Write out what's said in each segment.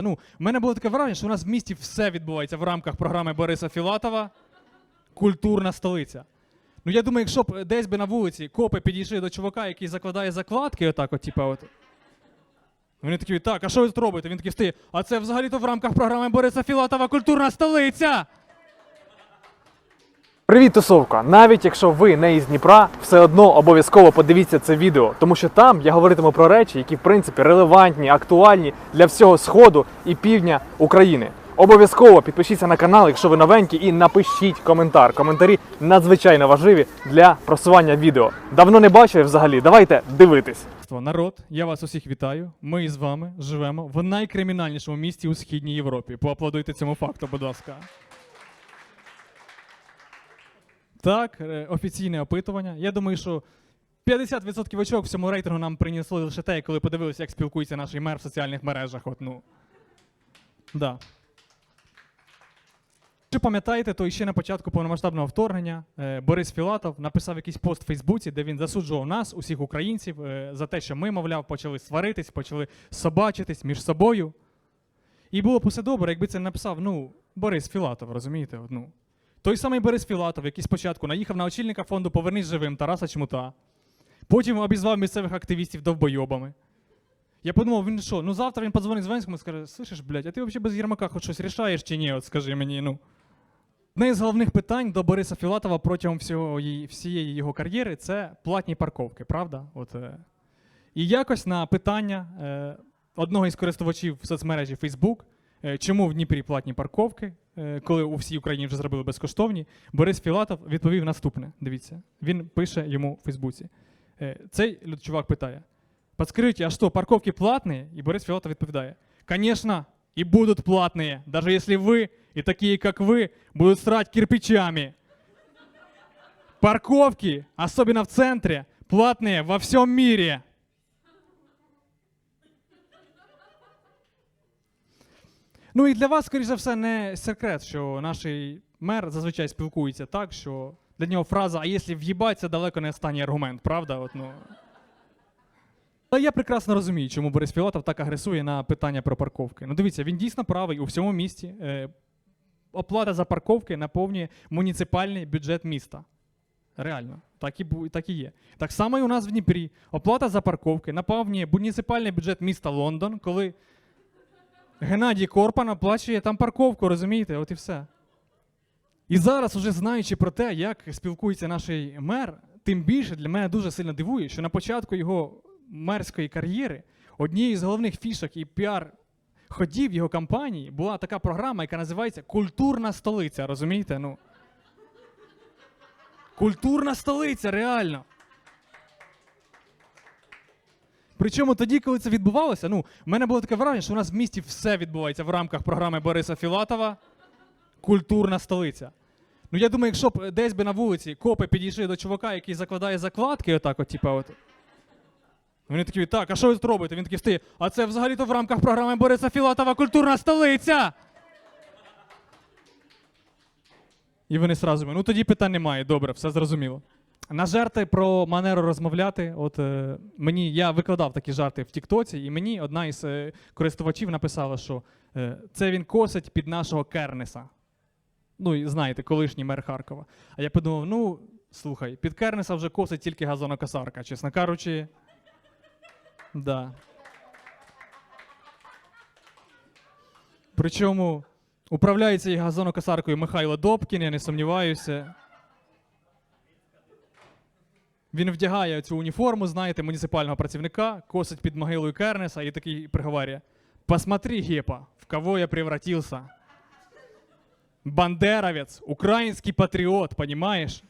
Ну, в мене було таке враження, що у нас в місті все відбувається в рамках програми Бориса Філатова Культурна столиця. Ну, я думаю, якщо б десь би на вулиці копи підійшли до чувака, який закладає закладки, отак, от, типа, от. Вони такі, так, а що ви тут робите? Він такий встає, а це взагалі-то в рамках програми Бориса Філатова Культурна столиця. Привіт, тусовка! Навіть якщо ви не із Дніпра, все одно обов'язково подивіться це відео, тому що там я говоритиму про речі, які в принципі релевантні, актуальні для всього сходу і півдня України. Обов'язково підпишіться на канал, якщо ви новенькі, і напишіть коментар. Коментарі надзвичайно важливі для просування відео. Давно не бачили взагалі. Давайте дивитись. Народ, я вас усіх вітаю. Ми з вами живемо в найкримінальнішому місті у східній Європі. Поаплодуйте цьому факту, будь ласка. Так, е, офіційне опитування. Я думаю, що 50% очок в цьому рейтингу нам принесли лише те, коли подивилися, як спілкується наш мер в соціальних мережах. От, ну. Да. Якщо пам'ятаєте, то ще на початку повномасштабного вторгнення е, Борис Філатов написав якийсь пост в Фейсбуці, де він засуджував нас, усіх українців, е, за те, що ми, мовляв, почали сваритись, почали собачитись між собою. І було б усе добре, якби це написав ну, Борис Філатов, розумієте? Ну. Той самий Борис Філатов, який спочатку наїхав на очільника фонду Повернись живим Тараса Чмута, потім обізвав місцевих активістів довбойобами. Я подумав, він що, ну завтра він подзвонить Зеленському і скаже: слышиш, блядь, а ти взагалі без Єрмака хоч щось рішаєш чи ні? От скажи мені, ну. Одне з головних питань до Бориса Філатова протягом всього, всієї його кар'єри це платні парковки, правда? От, е. І якось на питання е, одного із користувачів соцмережі Facebook, е, чому в Дніпрі платні парковки, коли у всій Україні вже зробили безкоштовні, Борис Філатов відповів наступне. Дивіться, він пише йому в Фейсбуці. Е, цей люд- чувак питає: Подскажите, а что, парковки платные? И Борис Филатов відповідає: Конечно, и будут платные, даже если вы и такие, как вы, будут срать кирпичами. Парковки, особенно в центре, платные во всем мире. Ну і для вас, скоріш за все, не секрет, що наш мер зазвичай спілкується так, що для нього фраза А якщо в'їбать, далеко не останній аргумент, правда? От, ну. Але я прекрасно розумію, чому Борис Філатов так агресує на питання про парковки. Ну дивіться, він дійсно правий у всьому місті. Е, оплата за парковки наповнює муніципальний бюджет міста. Реально, так і, так і є. Так само і у нас в Дніпрі. Оплата за парковки наповнює муніципальний бюджет міста Лондон, коли Геннадій Корпан оплачує там парковку, розумієте? От і все. І зараз, уже знаючи про те, як спілкується наш мер, тим більше для мене дуже сильно дивує, що на початку його мерської кар'єри однією з головних фішок і піар ходів його кампанії була така програма, яка називається Культурна столиця. Розумієте? Ну. Культурна столиця, реально. Причому тоді, коли це відбувалося, ну, в мене було таке враження, що у нас в місті все відбувається в рамках програми Бориса Філатова Культурна столиця. Ну, я думаю, якщо б десь би на вулиці копи підійшли до чувака, який закладає закладки, отак, от, типа, от. Вони такі, так, а що ви тут робите? Він такий встає, а це взагалі-то в рамках програми Бориса Філатова Культурна столиця. І вони сразу, ну тоді питань немає, добре, все зрозуміло. На жарти про манеру розмовляти. От е, мені я викладав такі жарти в Тіктоці, і мені одна із е, користувачів написала, що е, це він косить під нашого Кернеса. Ну, і знаєте, колишній мер Харкова. А я подумав: ну, слухай, під Кернеса вже косить тільки газонокосарка, чесно кажучи. Да. Причому управляє цією газонокосаркою Михайло Добкін, я не сумніваюся. Він вдягає цю уніформу, знаєте, муніципального працівника, косить під могилою Кернеса і такий приговорює: Посмотри, Гепа, в кого я превратился. Бандеровец, український патріот, понимаешь?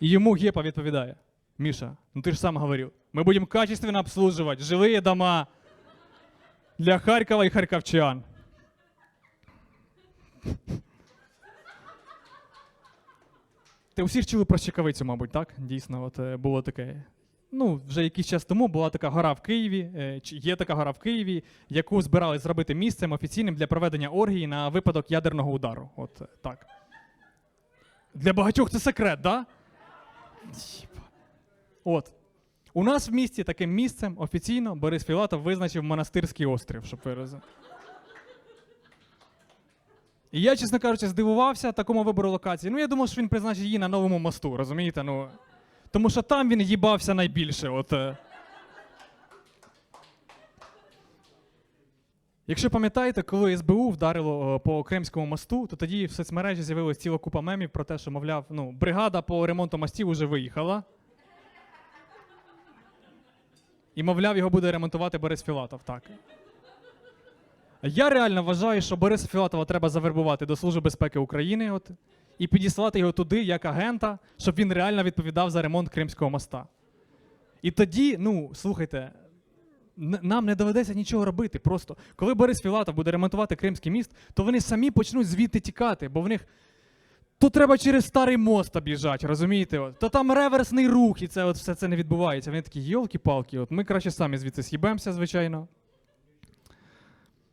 І йому Гепа відповідає: Міша, ну ти ж сам говорив, ми будемо качественно обслуживать жилые дома для Харкова і харківчан. Ти усі ж чули про Щекавицю, мабуть, так? Дійсно, от е, було таке. Ну, вже якийсь час тому була така гора в Києві, е, чи є така гора в Києві, яку збирались зробити місцем офіційним для проведення оргії на випадок ядерного удару. От е, так. Для багатьох це секрет, да? От. У нас в місті таким місцем офіційно Борис Філатов визначив монастирський острів, щоб ви розуміли. І я, чесно кажучи, здивувався такому вибору локації. Ну, я думав, що він призначить її на новому мосту, розумієте? Ну, тому що там він їбався найбільше. От, е. Якщо пам'ятаєте, коли СБУ вдарило е, по Кримському мосту, то тоді в соцмережі з'явилася ціла купа мемів про те, що, мовляв, ну, бригада по ремонту мостів уже виїхала. І, мовляв, його буде ремонтувати Борис Філатов. Так. Я реально вважаю, що Бориса Філатова треба завербувати до Служби безпеки України от, і підіслати його туди як агента, щоб він реально відповідав за ремонт Кримського моста. І тоді, ну, слухайте, нам не доведеться нічого робити. Просто коли Борис Філатов буде ремонтувати Кримський міст, то вони самі почнуть звідти тікати, бо в них то треба через старий мост об'їжджати, розумієте? От. То там реверсний рух, і це от все це не відбувається. Вони такі, йолки-палки, от ми краще самі звідси з'їбемося, звичайно.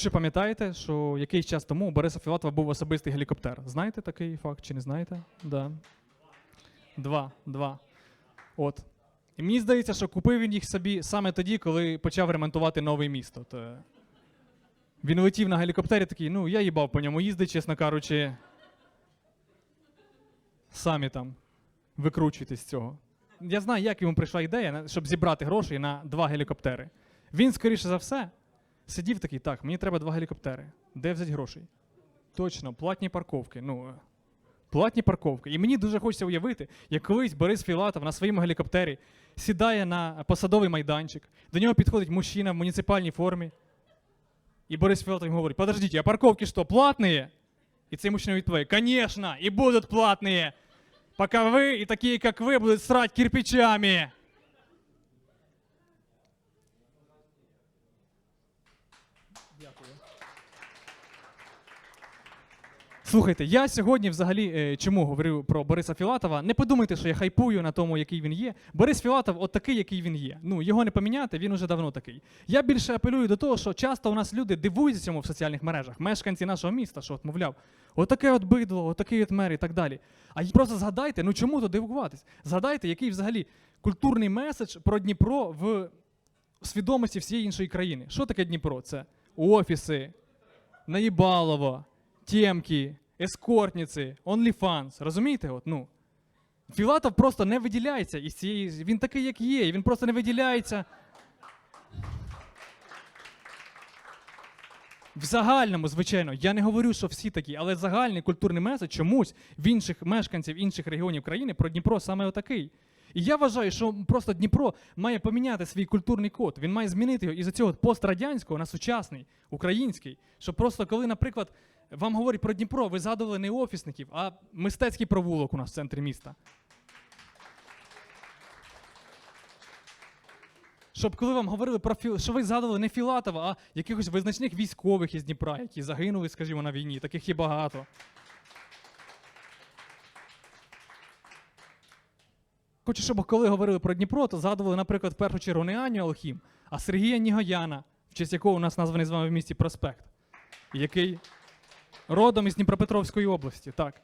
Ще пам'ятаєте, що якийсь час тому у Бориса Філатова був особистий гелікоптер. Знаєте такий факт чи не знаєте? Да. Два. Два. От. І мені здається, що купив він їх собі саме тоді, коли почав ремонтувати нове місто. То він летів на гелікоптері такий, ну я їбав по ньому їздить, чесно кажучи. Самі там викручуйтесь з цього. Я знаю, як йому прийшла ідея, щоб зібрати гроші на два гелікоптери. Він, скоріше за все, сидів такий, так, мені треба два гелікоптери. Де взяти грошей? Точно, платні парковки. Ну, е, платні парковки. І мені дуже хочеться уявити, як колись Борис Філатов на своєму гелікоптері сідає на посадовий майданчик, до нього підходить мужчина в муніципальній формі. І Борис Філатов йому говорить: подождите, а парковки що, платні? І цей мужчина відповідає, конечно, и будут платные, пока вы и такие, как вы, будут срать кирпичами. Слухайте, я сьогодні взагалі е, чому говорю про Бориса Філатова? Не подумайте, що я хайпую на тому, який він є. Борис Філатов от такий, який він є. Ну його не поміняти, він уже давно такий. Я більше апелюю до того, що часто у нас люди дивуються цьому в соціальних мережах, мешканці нашого міста, що от мовляв, отаке от бидло, отакий от мер і так далі. А просто згадайте, ну чому тут дивуватись? Згадайте, який взагалі культурний меседж про Дніпро в свідомості всієї іншої країни. Що таке Дніпро? Це офіси, Наїбалово, Темки, ескортниці, OnlyFans. Розумієте? От, ну. Філатов просто не виділяється із цієї. Він такий, як є, він просто не виділяється. В загальному, звичайно, я не говорю, що всі такі, але загальний культурний меседж чомусь в інших мешканців інших регіонів країни про Дніпро саме отакий. І я вважаю, що просто Дніпро має поміняти свій культурний код. Він має змінити його із цього пострадянського на сучасний, український. Щоб просто коли, наприклад, вам говорять про Дніпро, ви згадували не офісників, а мистецький провулок у нас в центрі міста. Щоб коли вам говорили про філ, що ви згадували не Філатова, а якихось визначних військових із Дніпра, які загинули, скажімо, на війні, таких є багато. Хочу, щоб коли говорили про Дніпро, то згадували, наприклад, в першу чергу не Аню Алхім, а Сергія Нігояна, в честь якого у нас названий з вами в місті проспект, який родом із Дніпропетровської області. Так.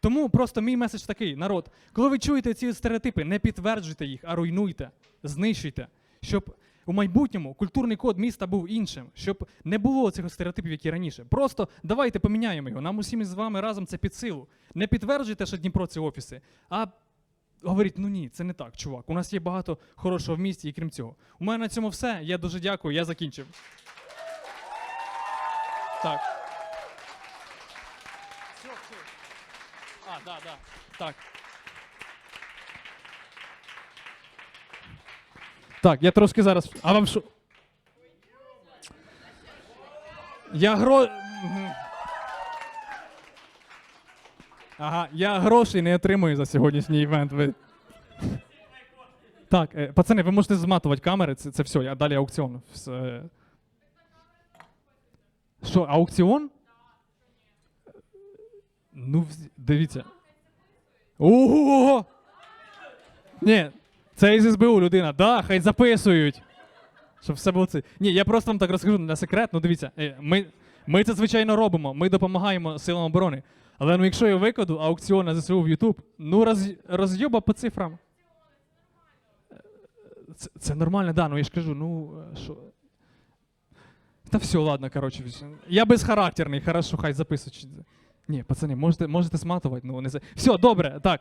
Тому просто мій меседж такий: народ, коли ви чуєте ці стереотипи, не підтверджуйте їх, а руйнуйте, знищуйте, щоб у майбутньому культурний код міста був іншим, щоб не було цих стереотипів, які раніше. Просто давайте поміняємо його. Нам усім з вами разом це під силу. Не підтверджуйте, що Дніпро це офіси, а говоріть, ну ні, це не так, чувак. У нас є багато хорошого в місті, і крім цього. У мене на цьому все. Я дуже дякую, я закінчив. Так. А, да, да. Так. Так, я трошки зараз. А вам що? Я гро. Ага, я грошей не отримую за сьогоднішній івент. Ви... Так, е, пацани, ви можете зматувати камери, це, це все, я далі аукціон. Все. Що, аукціон? Ну, вз- дивіться. Ого! Ні, це із СБУ людина. Да, хай записують. Щоб все було це. Ні, я просто вам так розкажу на секрет. Ну дивіться, е, ми, ми це звичайно робимо. Ми допомагаємо силам оборони. Але ну якщо я викладу аукціон на ЗСУ в YouTube, ну роз, роз'єба по цифрам. Це, це нормально, да, ну я ж кажу, ну е, що. Та все, ладно, коротше. Я безхарактерний, хорошо, хай записують. Ні, пацани, можете, можете сматувати, ну не за. Все, добре, так.